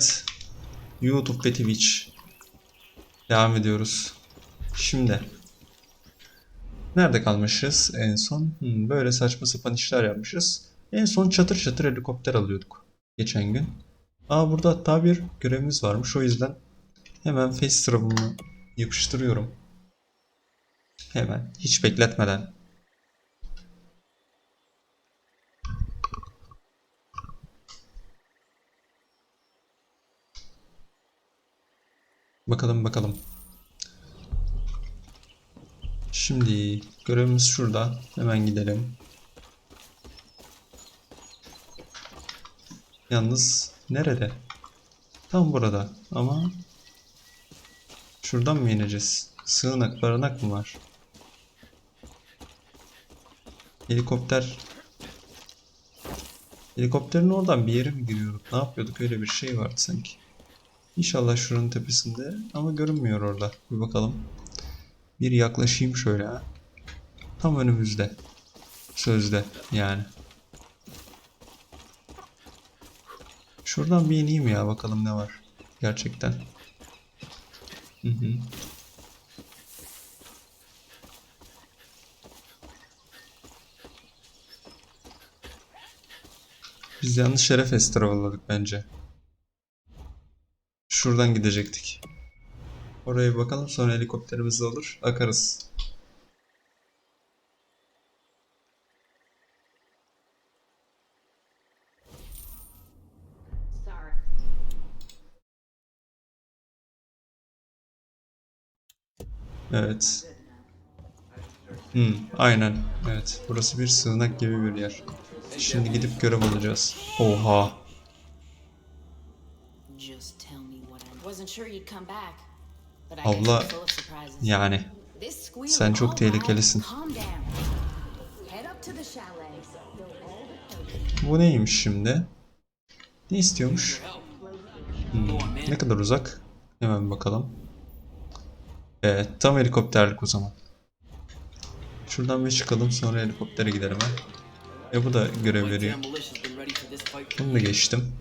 Evet. YouTube ve Twitch. Devam ediyoruz. Şimdi. Nerede kalmışız en son? Hmm, böyle saçma sapan işler yapmışız. En son çatır çatır helikopter alıyorduk. Geçen gün. Aa burada hatta bir görevimiz varmış. O yüzden hemen face travel'ımı yapıştırıyorum. Hemen. Hiç bekletmeden. Bakalım bakalım. Şimdi görevimiz şurada. Hemen gidelim. Yalnız nerede? Tam burada ama şuradan mı ineceğiz? Sığınak, barınak mı var? Helikopter Helikopterin oradan bir yere mi giriyorduk? Ne yapıyorduk? Öyle bir şey vardı sanki. İnşallah şuranın tepesinde ama görünmüyor orada. Bir bakalım. Bir yaklaşayım şöyle. Tam önümüzde. Sözde yani. Şuradan bir ineyim ya bakalım ne var. Gerçekten. Hı hı. Biz yanlış yere fast travel'ladık bence. Şuradan gidecektik. Oraya bakalım sonra helikopterimiz de olur. Akarız. Evet. Hmm, aynen. Evet. Burası bir sığınak gibi bir yer. Şimdi gidip görev alacağız. Oha. Abla. Yani. Sen çok tehlikelisin. Bu neymiş şimdi? Ne istiyormuş? Hmm, ne kadar uzak? Hemen bakalım. Evet, tam helikopterlik o zaman. Şuradan bir çıkalım sonra helikoptere gidelim ha. E bu da görev veriyor. Bunu da geçtim.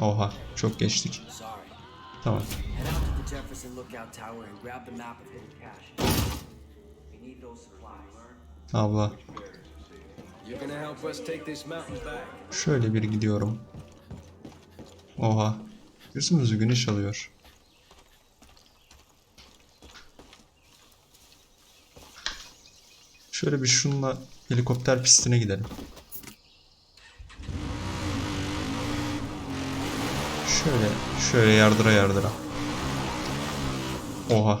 Oha, çok geçtik. Tamam. Head out to the Jefferson Lookout Tower and grab the map of hidden cache. We need those supplies. Abla, You're gonna help us take this mountain back. şöyle bir gidiyorum. Oha, gözümüzü güneş alıyor. Şöyle bir şunla helikopter pistine gidelim. Şöyle, şöyle yardıra yardıra. Oha.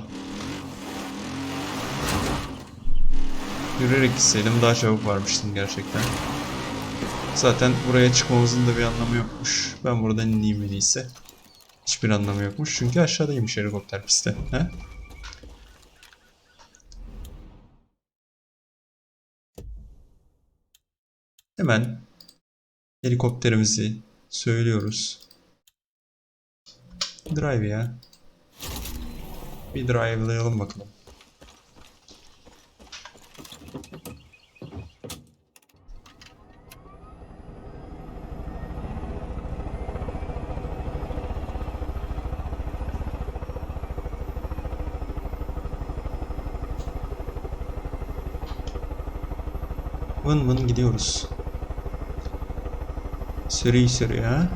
Yürüyerek gitseydim daha çabuk varmıştım gerçekten. Zaten buraya çıkmamızın da bir anlamı yokmuş. Ben buradan ineyim en iyisi. Hiçbir anlamı yokmuş çünkü aşağıdaymış helikopter pisti. He? Hemen helikopterimizi söylüyoruz. Drive ya. Bir drive'layalım bakalım. Vın vın gidiyoruz. Sürüyor sürüyor ha.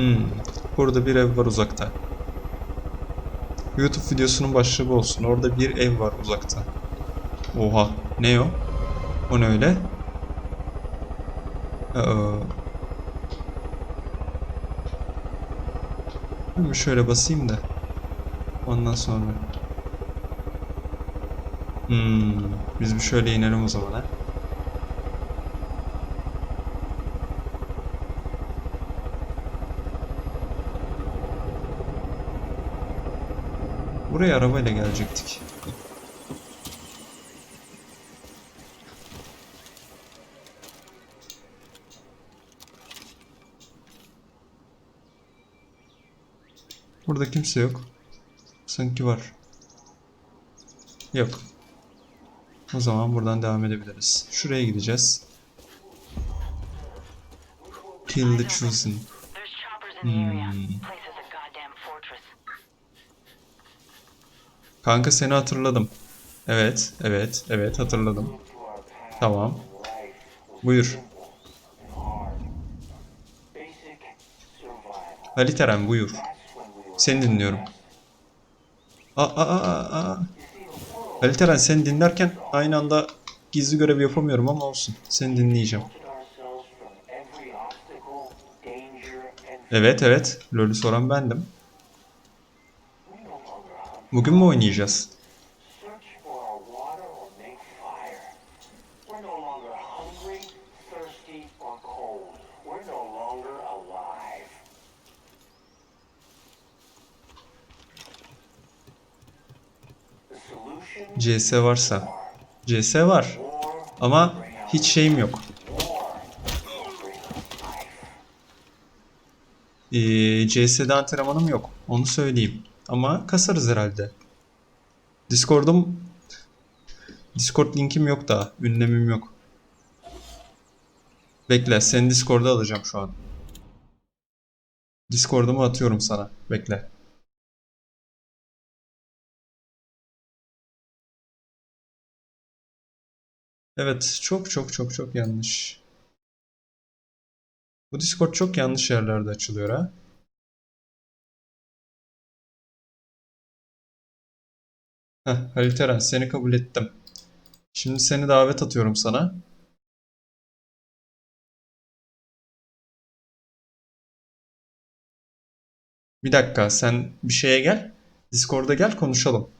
Hmm. Burada bir ev var uzakta. YouTube videosunun başlığı bu olsun. Orada bir ev var uzakta. Oha. Ne o? O ne öyle? Ben bir şöyle basayım da. Ondan sonra. Hmm. Biz bir şöyle inelim o zaman ha. Buraya arabayla gelecektik. Burada kimse yok. Sanki var. Yok. O zaman buradan devam edebiliriz. Şuraya gideceğiz. Kill the chosen. Hmm. Kanka seni hatırladım. Evet, evet, evet hatırladım. Tamam. Buyur. Halit Eren buyur. Seni dinliyorum. Aa, aa, aa, aa. Halit Eren seni dinlerken aynı anda gizli görev yapamıyorum ama olsun. Seni dinleyeceğim. Evet evet. LoL'ü soran bendim. Alive. The solution CS varsa. CS var. Ama hiç şeyim yok. Ee, CS'de antrenmanım yok. Onu söyleyeyim. Ama kasarız herhalde. Discord'um Discord linkim yok daha. Ünlemim yok. Bekle. Seni Discord'a alacağım şu an. Discord'umu atıyorum sana. Bekle. Evet, çok çok çok çok yanlış. Bu Discord çok yanlış yerlerde açılıyor ha. Heh, Halit Eren, seni kabul ettim. Şimdi seni davet atıyorum sana. Bir dakika, sen bir şeye gel. Discord'a gel konuşalım.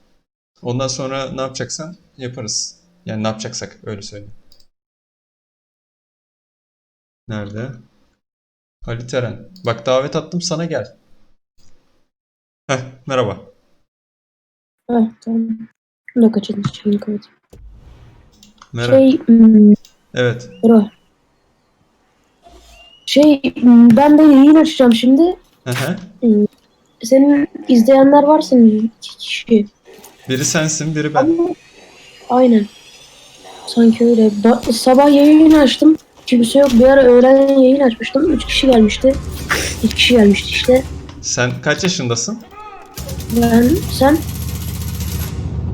Ondan sonra ne yapacaksan yaparız. Yani ne yapacaksak öyle söyleyeyim. Nerede? Halit Eren. Bak davet attım sana gel. Heh, merhaba. Evet tamam. Ne kaçırdın şimdi kapat. Merhaba. Şey, hmm, Evet. Şey, hmm, ben de yayın açacağım şimdi. Hı hı. Senin izleyenler var senin iki kişi. Biri sensin, biri ben. Ama aynen. Sanki öyle. Ba- sabah yayın açtım. Kimse yok. Bir ara öğlen yayın açmıştım. Üç kişi gelmişti. İki kişi gelmişti işte. Sen kaç yaşındasın? Ben, sen?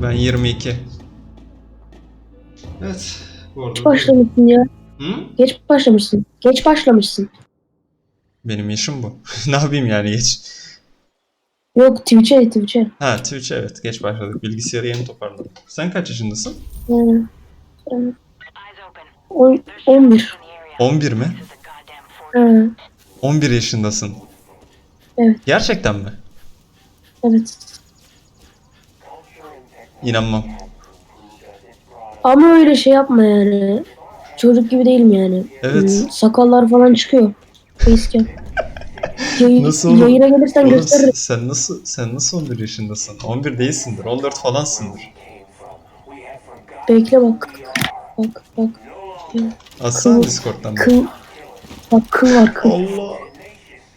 Ben 22. Evet. Bu arada Geç başlamışsın ya. Hı? Geç başlamışsın. Geç başlamışsın. Benim yaşım bu. Ne yapayım yani geç. Yok Twitch'e Twitch'e. Ha Twitch evet geç başladık. Bilgisayarı yeni toparladım. Sen kaç yaşındasın? Yani, ben Eyes open. on- There's 11. choppers in the area. 11 mi? Ha, 11 yaşındasın. Evet. Gerçekten mi? evet. İnanmam. Ama öyle şey yapma yani. Çocuk gibi değilim yani. Evet. Hmm, sakallar falan çıkıyor. Facecam. Yayın, Nasıl oğlum? Yayına gelirsen Oğlum gösteririm. sen nasıl sen nasıl 11 yaşındasın? 11 değilsindir. 14 falansındır. Bekle bak. Bak bak. Atsana Discord'dan. bak. Kıl. Bak kıl var kıl. Allah.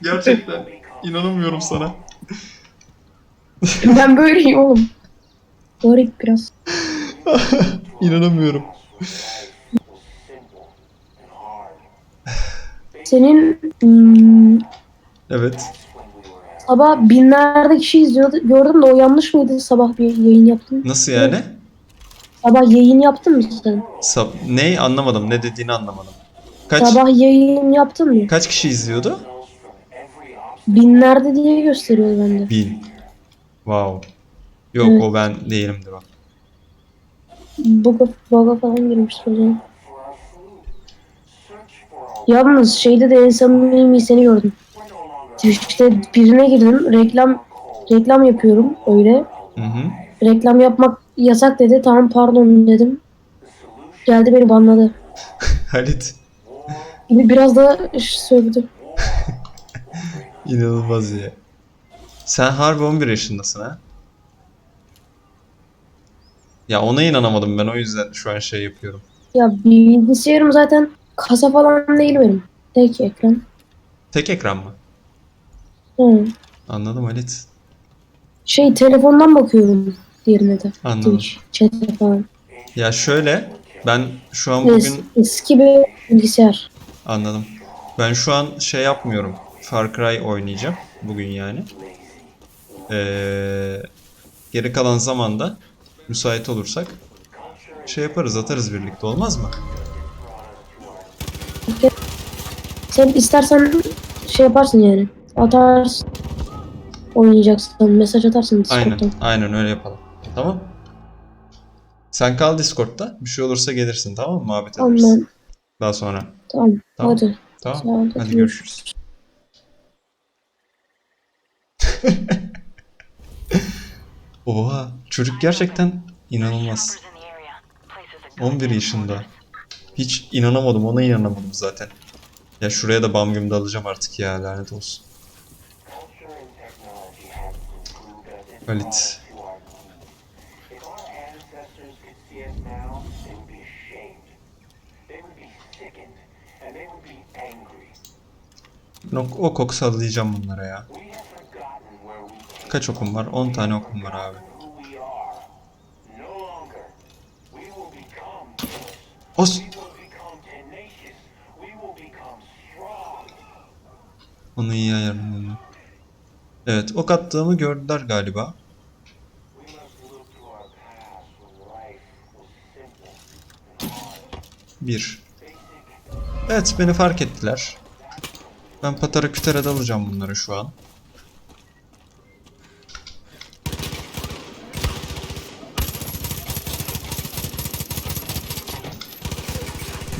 Gerçekten inanamıyorum sana. ben böyleyim oğlum. Garip biraz. İnanamıyorum. Senin hmm, Evet. sabah binlerce kişi izliyordu. Gördüm de o yanlış mıydı? Sabah bir yayın yaptın. Nasıl yani? Sabah yayın yaptın mı sen? Sab ne anlamadım. Ne dediğini anlamadım. Kaç Sabah yayın yaptın mı? kaç kişi izliyordu? Binlerde diye gösteriyor bende. Bin. Wow. Yok Evet. o ben değilimdir o. Buga, buga falan girmiştir o zaman. Yalnız şeyde de en samimi seni gördüm. Twitch'te birine girdim. Reklam reklam yapıyorum öyle. Hı hı. Reklam yapmak yasak dedi. Tamam pardon dedim. Geldi beni banladı. Halit. Gibi biraz da sövdü. İnanılmaz ya. Sen harbi 11 yaşındasın ha? Ya ona inanamadım ben o yüzden şu an şey yapıyorum. Ya bilgisayarım zaten kasa falan değil benim. Tek ekran. Tek ekran mı? Hı. Anladım Halit. Şey telefondan bakıyorum diğerine de. Anladım. Twitch, chat'e falan. Ya şöyle ben şu an Es- bugün eski bir bilgisayar. anladım. Ben şu an şey yapmıyorum. Far Cry oynayacağım bugün yani. Ee, geri kalan zamanda müsait olursak şey yaparız atarız birlikte olmaz mı? Sen istersen şey yaparsın yani. Atarsın. Oynayacaksın. Mesaj atarsın Aynen, Discord'dan. aynen öyle yapalım. Tamam. Sen kal Discord'da. Bir şey olursa gelirsin tamam mı? Muhabbet Tamam ederiz. Daha sonra. Tamam. Tamam. Hadi. Tamam. Sağ Hadi hadi görüşürüz. Oha, çocuk gerçekten inanılmaz. Shoppers in the area. Place is a 11 yaşında. Hiç inanamadım, ona inanamadım zaten. Ya şuraya da bam güm alacağım artık ya, lanet olsun. Halit. products to our needs. If our ancestors could see us now, they would be ashamed. They would be sickened, and they would be angry. O, o koku sallayacağım bunlara ya. Kaç okum var? 10 tane okum var abi. Strong. Onu iyi ayarladım. Evet, ok attığımı gördüler galiba. Bir. Evet, beni fark ettiler. Ben patara kütere dalacağım bunları şu an.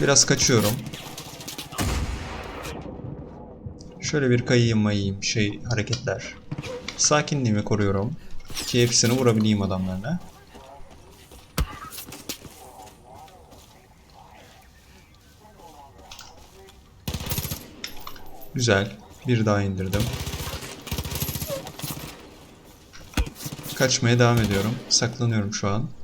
Biraz kaçıyorum. Şöyle bir kayayım mayayım şey hareketler. Sakinliğimi koruyorum. Ki hepsini vurabileyim adamlarına. Güzel. Bir daha indirdim. Kaçmaya devam ediyorum. Saklanıyorum şu an.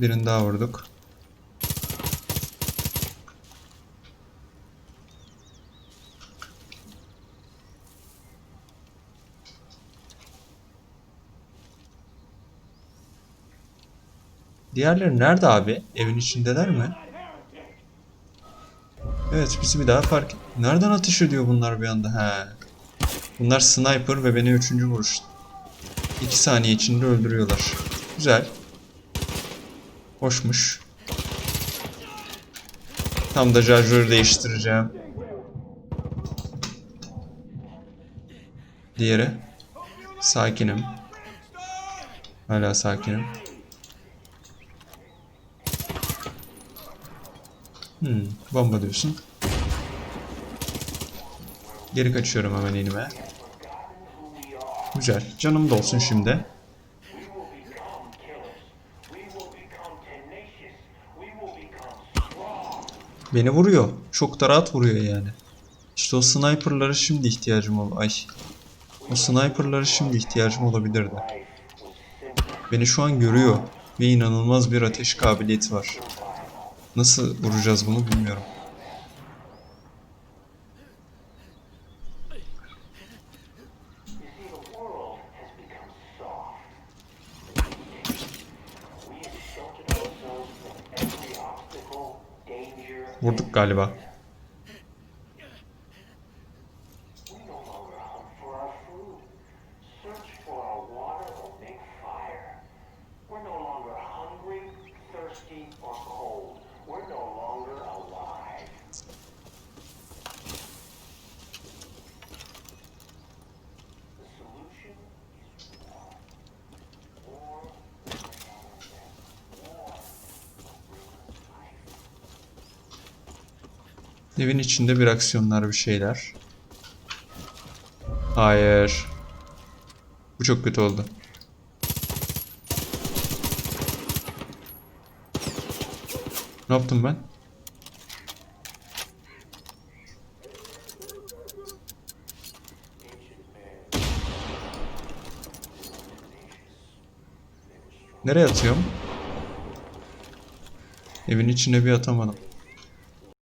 Birini daha vurduk. Diğerleri nerede abi? Evin içindeler mi? Evet bizi bir daha fark... Nereden ateş ediyor bunlar bir anda? He. Bunlar sniper ve beni üçüncü vuruş. 2 saniye içinde öldürüyorlar. Güzel. Hoşmuş. Tam da şarjörü değiştireceğim. Diğeri. Sakinim. Hala sakinim. Hmm, bomba diyorsun. Geri kaçıyorum hemen elime. Güzel. Canım da olsun şimdi. Beni vuruyor. Çok da rahat vuruyor yani. İşte o sniperlara şimdi ihtiyacım ol. Ay. O sniperlara şimdi ihtiyacım olabilirdi. Beni şu an görüyor. Ve inanılmaz bir ateş kabiliyeti var. Nasıl vuracağız bunu bilmiyorum. Fire. We're no longer Evin içinde bir aksiyonlar bir şeyler. Hayır. Bu çok kötü oldu. Ne yaptım ben? Nereye atıyorum? Evin içine bir atamadım.